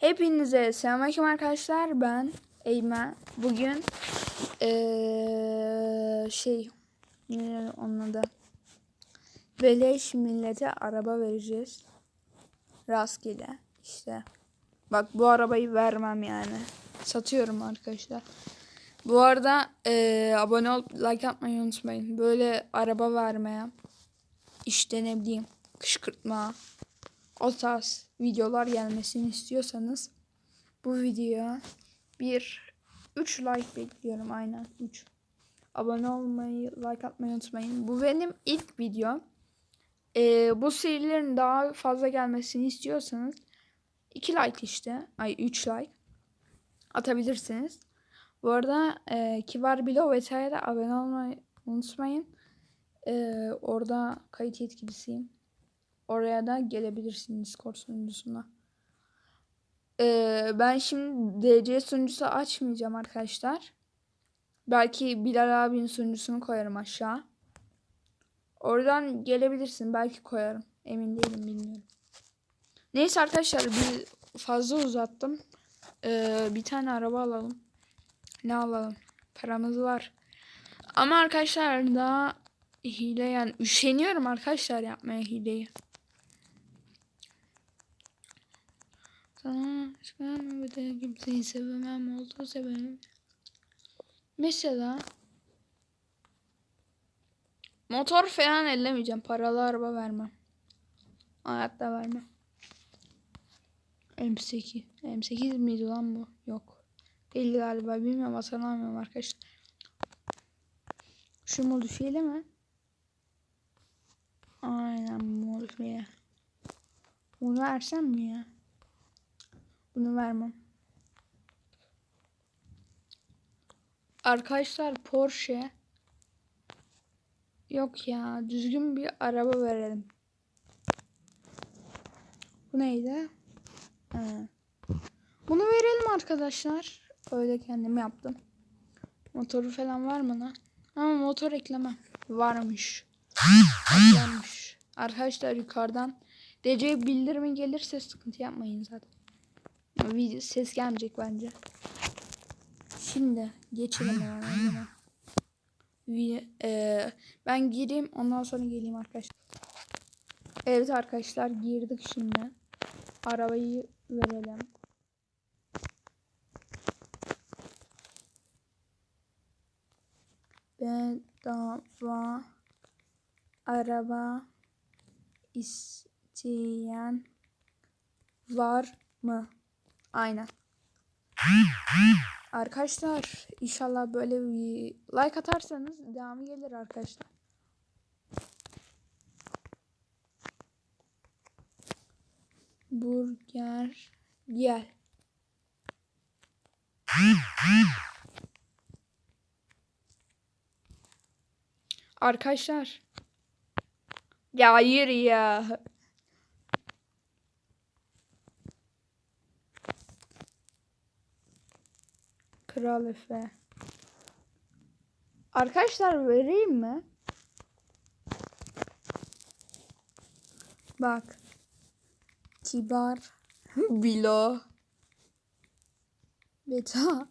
Hepinize selamünaleyküm arkadaşlar. Ben Eymen. Bugün eee, şey onun adı? Beleş millete araba vereceğiz. Rastgele işte. Bak bu arabayı vermem yani. Satıyorum arkadaşlar. Bu arada eee, abone ol, like atmayı unutmayın. Böyle araba vermeye işte ne bileyim kışkırtma o tarz videolar gelmesini istiyorsanız bu videoya bir 3 like bekliyorum aynen 3. Abone olmayı, like atmayı unutmayın. Bu benim ilk videom. Ee, bu serilerin daha fazla gelmesini istiyorsanız 2 like işte. Ay 3 like atabilirsiniz. Bu arada e, Kibar Bilo vesaire abone olmayı unutmayın. E, orada kayıt yetkilisiyim. Oraya da gelebilirsiniz Discord sunucusuna. Ee, ben şimdi DC sunucusu açmayacağım arkadaşlar. Belki Bilal abinin sunucusunu koyarım aşağı. Oradan gelebilirsin. Belki koyarım. Emin değilim bilmiyorum. Neyse arkadaşlar bir fazla uzattım. Ee, bir tane araba alalım. Ne alalım? Paramız var. Ama arkadaşlar daha hile yani üşeniyorum arkadaşlar yapmaya hileyi. Sana aşkım bir de kimseyi sevemem oldu sebebim. Mesela motor falan ellemeyeceğim. Paralı araba vermem. Hayatta vermem. M8. M8 miydi lan bu? Yok. Değil galiba. Bilmiyorum hatırlamıyorum arkadaşlar. Şu modifiyeli mi? Aynen modifiye. Bunu versem mi ya? Bunu vermem. Arkadaşlar Porsche Yok ya düzgün bir araba verelim. Bu neydi? Ha. Bunu verelim arkadaşlar. Öyle kendim yaptım. Motoru falan var mı lan? Ama motor ekleme. Varmış. Eklenmiş. Arkadaşlar yukarıdan DC bildirimi gelirse sıkıntı yapmayın zaten. Video ses gelmeyecek bence. Şimdi geçelim hemen eee, ben gireyim ondan sonra geleyim arkadaşlar. Evet arkadaşlar girdik şimdi. Arabayı verelim. Bedava araba isteyen var mı? Aynen. Arkadaşlar inşallah böyle bir like atarsanız devamı gelir arkadaşlar. Burger gel. Arkadaşlar. Ya hayır ya. Kral Efe. Arkadaşlar vereyim mi? Bak. Kibar. Bilo. Beta.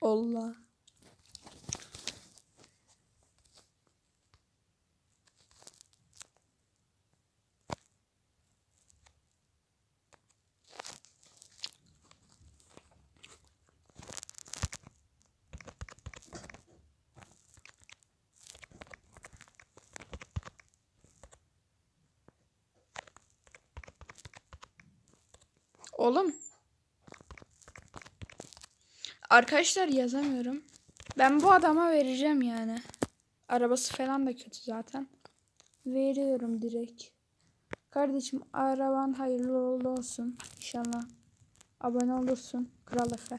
Allah. Oğlum. Arkadaşlar yazamıyorum. Ben bu adama vereceğim yani. Arabası falan da kötü zaten. Veriyorum direkt. Kardeşim araban hayırlı olsun. İnşallah. Abone olursun. Kral Efe.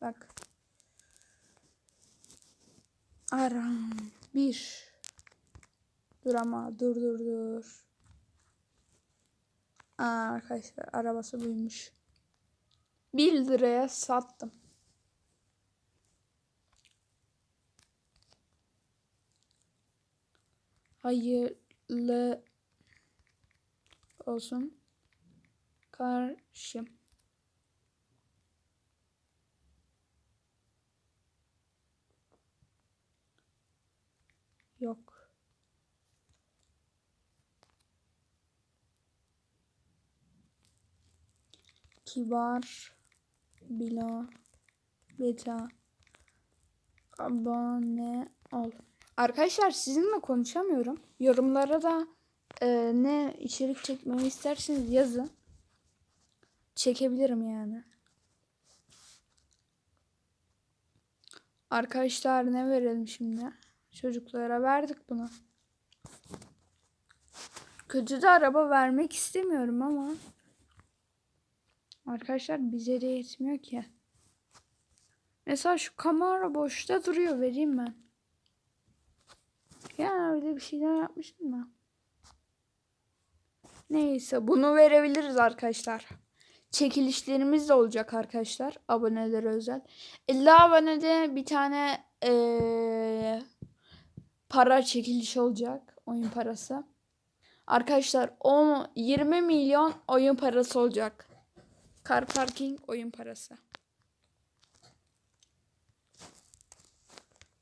Bak. Aram. Bir. Dur ama dur dur dur. Aa, arkadaşlar arabası buymuş. 1 liraya sattım. Hayırlı olsun. Karşım. Yok. Kibar. Bila. Beta. Abone ol. Arkadaşlar sizinle konuşamıyorum. Yorumlara da e, ne içerik çekmemi isterseniz yazın. Çekebilirim yani. Arkadaşlar ne verelim şimdi? Çocuklara verdik bunu. Kötü de araba vermek istemiyorum ama. Arkadaşlar bize de yetmiyor ki. Mesela şu kamera boşta duruyor vereyim ben. Ya öyle bir şeyler yapmıştım ben. Neyse bunu verebiliriz arkadaşlar. Çekilişlerimiz de olacak arkadaşlar. Abonelere özel. 50 abonede bir tane ee, para çekiliş olacak. Oyun parası. Arkadaşlar 10, 20 milyon oyun parası olacak. Car parking oyun parası.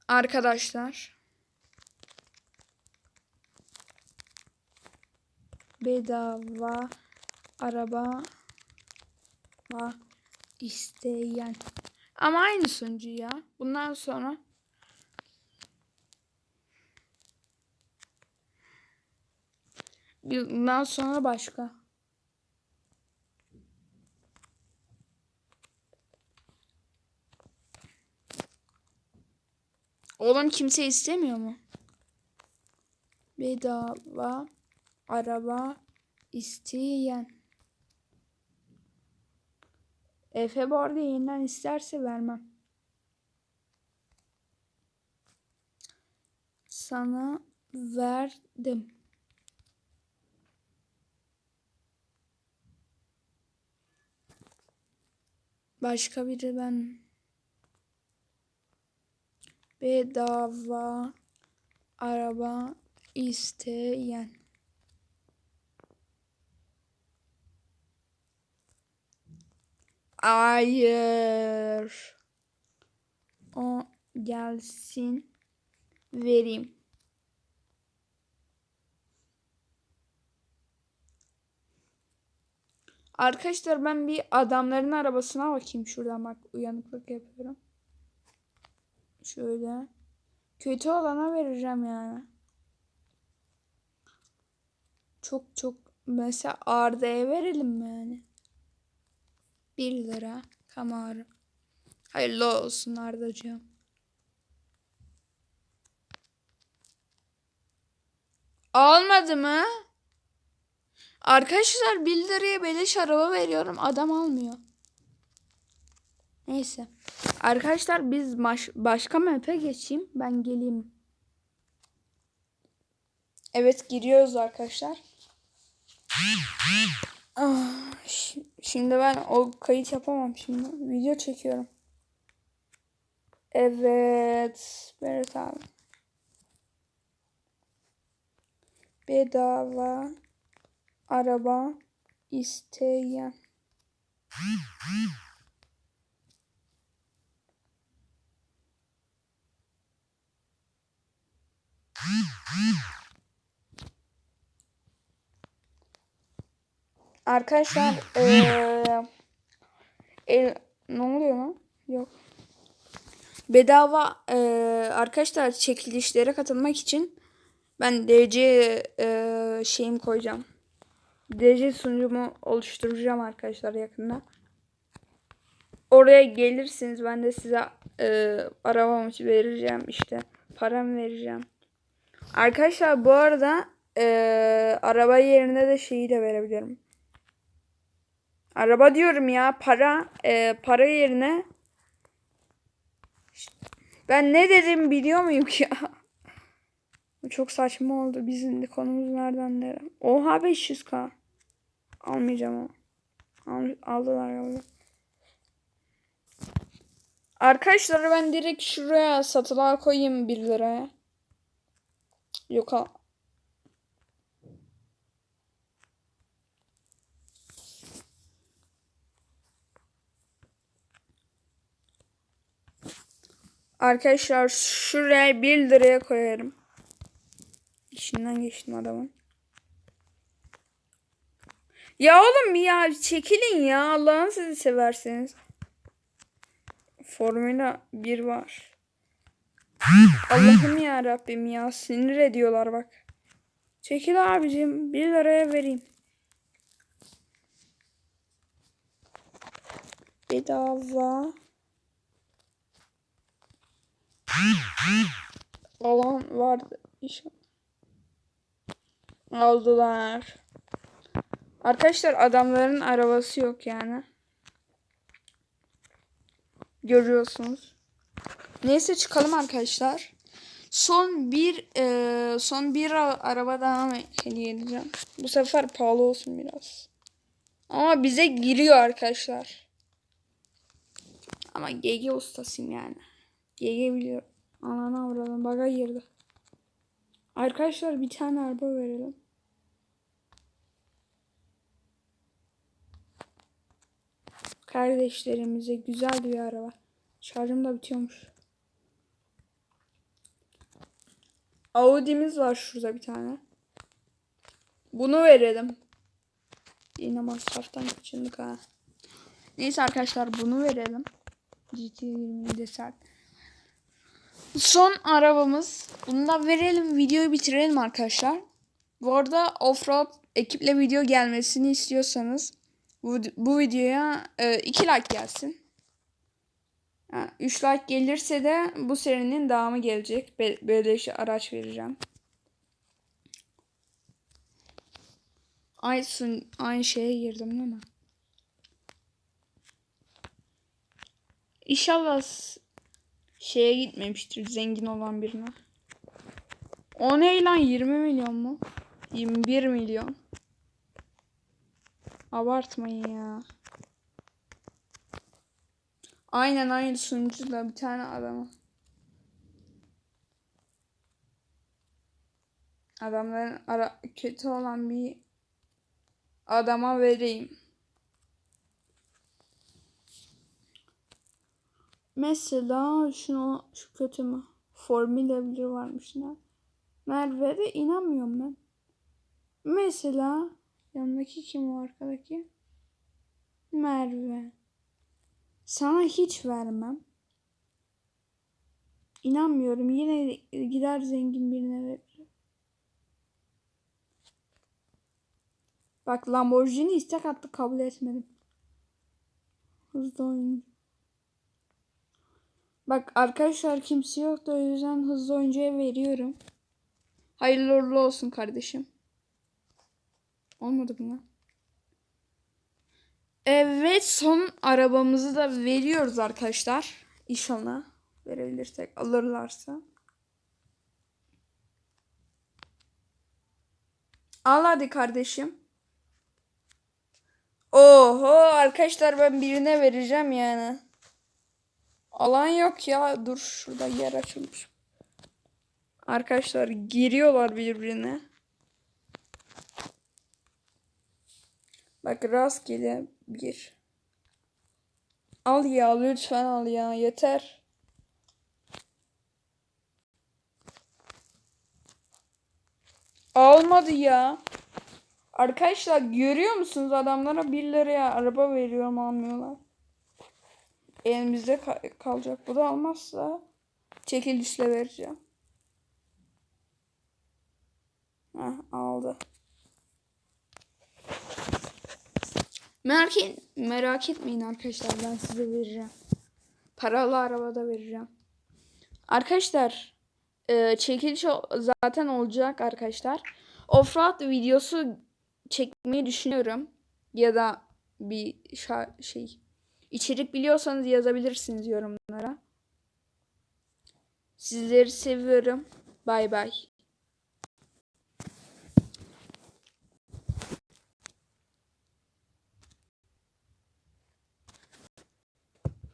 Arkadaşlar. Bedava araba va isteyen. Ama aynı sunucu ya. Bundan sonra bundan sonra başka. Oğlum kimse istemiyor mu? Bedava araba isteyen. Efe bu arada yeniden isterse vermem. Sana verdim. Başka biri ben bedava araba isteyen. Hayır. O gelsin vereyim. Arkadaşlar ben bir adamların arabasına bakayım şuradan bak uyanıklık yapıyorum. Şöyle. Kötü olana vereceğim yani. Çok çok mesela Arda'ya verelim mi yani? 1 lira Camaro. Hayırlı olsun Arda'cığım. Almadı mı? Arkadaşlar 1 liraya beleş araba veriyorum. Adam almıyor. Neyse. Arkadaşlar biz baş, başka map'e geçeyim. Ben geleyim. Evet giriyoruz arkadaşlar. Ah, şimdi ben o kayıt yapamam şimdi. Video çekiyorum. Evet. Berat abi. Bedava araba isteyen. Arkadaşlar eee e, ne oluyor lan? Yok. Bedava eee arkadaşlar çekilişlere katılmak için ben DC eee şeyim koyacağım. DC sunucumu oluşturacağım arkadaşlar yakında. Oraya gelirsiniz ben de size eee arabamı vereceğim işte. Param vereceğim. Arkadaşlar bu arada eee araba yerine de şeyi de verebilirim. Araba diyorum ya para e, para yerine ben ne dedim biliyor muyum ya? Çok saçma oldu. Bizim de konumuz nereden nereye? Oha 500k. Almayacağım o. Al, aldılar galiba. Arkadaşlar ben direkt şuraya satılığa koyayım 1 liraya. Yok al. Arkadaşlar şuraya 1 liraya koyarım. İçinden geçtim adamın. Ya oğlum ya çekilin ya Allah'ın sizi severseniz. Formula 1 var. Allah'ım ya Rabbim ya sinir ediyorlar bak. Çekil abicim 1 liraya vereyim. Bedava. Alan vardı. İnşallah. Aldılar. Arkadaşlar adamların arabası yok yani. Görüyorsunuz. Neyse çıkalım arkadaşlar. Son bir e, son bir araba daha hediye edeceğim. Bu sefer pahalı olsun biraz. Ama bize giriyor arkadaşlar. Ama GG ustasıyım yani. GG biliyorum. Ananı avradım. Baga girdi. Arkadaşlar bir tane araba verelim. Kardeşlerimize güzel bir araba. Şarjım da bitiyormuş. Audi'miz var şurada bir tane. Bunu verelim. Yine masraftan kaçındık ha. Neyse arkadaşlar bunu verelim. GT20 desen. Son arabamız. Bunu verelim. Videoyu bitirelim arkadaşlar. Bu arada offroad ekiple video gelmesini istiyorsanız bu, bu videoya 2 like gelsin. 3 like gelirse de bu serinin devamı gelecek. Be beleş araç vereceğim. Aynı, aynı şeye girdim değil mi? İnşallah şeye gitmemiştir zengin olan birine. O ne lan 20 milyon mu? 21 milyon. Abartmayın ya. Aynen aynı sunucuyla bir tane adama. Adamların ara kötü olan bir adama vereyim. Mesela şunu şu kötü mü? Formula 1 varmış ne? Merve'de inanmıyorum ben. Mesela yanındaki kim o arkadaki? Merve. Sana hiç vermem. İnanmıyorum. Yine gider zengin birine veririm. Bak Lamborghini istek attı kabul etmedim. Hızlı oyuncu. Bak arkadaşlar kimse yoktu o yüzden hızlı oyuncuya veriyorum. Hayırlı uğurlu olsun kardeşim. Olmadı mı? Evet son arabamızı da veriyoruz arkadaşlar. İnşallah verebilirsek alırlarsa. Al hadi kardeşim. Oho arkadaşlar ben birine vereceğim yani. Alan yok ya. Dur şurada yer açılmış. Arkadaşlar giriyorlar birbirine. Bak rastgele bir. Al ya lütfen al ya yeter. Almadı ya. Arkadaşlar görüyor musunuz adamlara 1 liraya araba veriyorum almıyorlar. Elimizde ka- kalacak. Bu da almazsa çekilişle vereceğim. Heh, aldı. Merak, et, merak etmeyin arkadaşlar ben size vereceğim. Paralı arabada vereceğim. Arkadaşlar e, çekiliş zaten olacak arkadaşlar. Offroad videosu çekmeyi düşünüyorum. Ya da bir şey içerik biliyorsanız yazabilirsiniz yorumlara. Sizleri seviyorum. Bay bay.